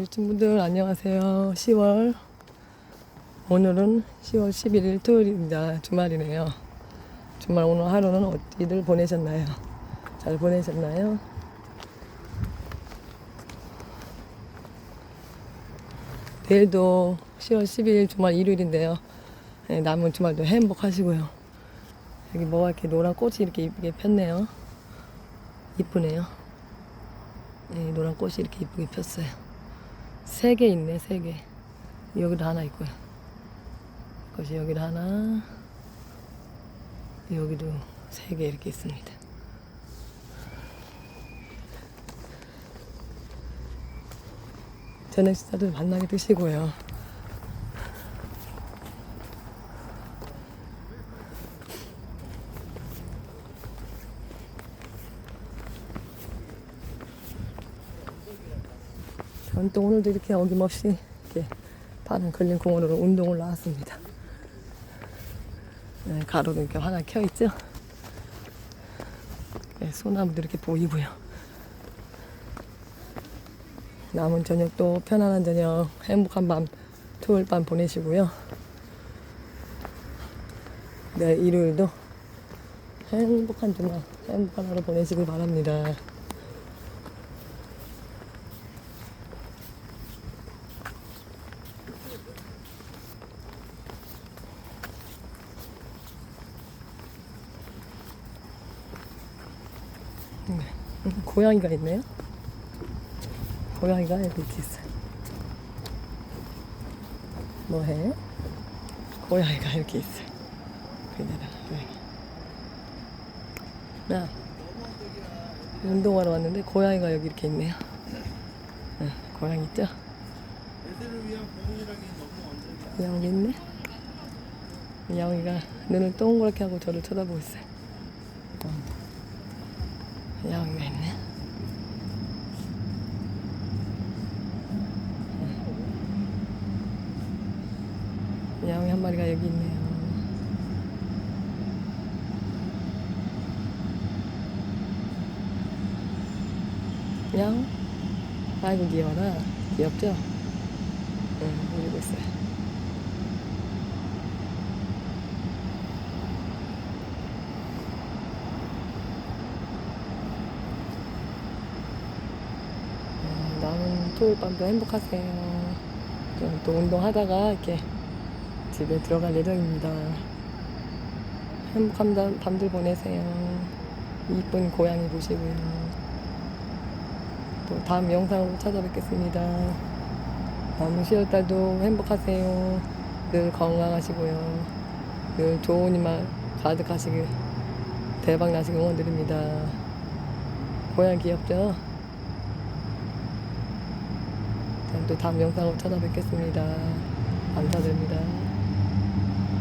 유튜브분들 안녕하세요. 10월 오늘은 10월 11일 토요일입니다. 주말이네요. 주말 오늘 하루는 어디들 보내셨나요? 잘 보내셨나요? 내일도 10월 12일 주말 일요일인데요. 네, 남은 주말도 행복하시고요. 여기 뭐가 이렇게 노란 꽃이 이렇게 이쁘게 폈네요. 이쁘네요. 네, 노란 꽃이 이렇게 이쁘게 폈어요. 세 개 있네, 세 개. 여기도 하나 있고요. 것이 여기도 하나, 여기도 세 개 이렇게 있습니다. 저녁 식사도 만나게 드시고요. 저는 또 오늘도 이렇게 어김없이 이렇게 파란 걸린 공원으로 운동을 나왔습니다. 네, 가로등 이렇게 하나 켜 있죠. 네, 소나무도 이렇게 보이고요. 남은 저녁도 편안한 저녁, 행복한 밤, 토요일 밤 보내시고요. 네, 일요일도 행복한 주말, 행복한 하루 보내시길 바랍니다. 음, 고양이가 있네요. 고양이가 여기 있어요. 뭐해? 고양이가 이렇게 있어요. 그녀다 고양이. 나 운동하러 왔는데 고양이가 여기 이렇게 있네요. 네, 고양이 있죠? 야옹이 있네. 야옹이가 눈을 동그랗게 하고 저를 쳐다보고 있어요. 어. 야옹이가 있네. 야옹이 한 마리가 여기 있네요. 야옹? 아이고 귀여워라. 귀엽죠? 응, 이러고 있어요. 음, 남은 토요일 밤도 행복하세요. 저는 또 운동하다가 이렇게 집에 들어갈 예정입니다. 행복한 밤- 밤들 보내세요. 이쁜 고양이 보시고요. 또 다음 영상으로 찾아뵙겠습니다. 남은 10월 달도 행복하세요. 늘 건강하시고요. 늘 좋은 일만 가득하시길 대박 나시길 응원드립니다. 고양이 귀엽죠? 자, 또 다음 영상으로 찾아뵙겠습니다. 감사드립니다.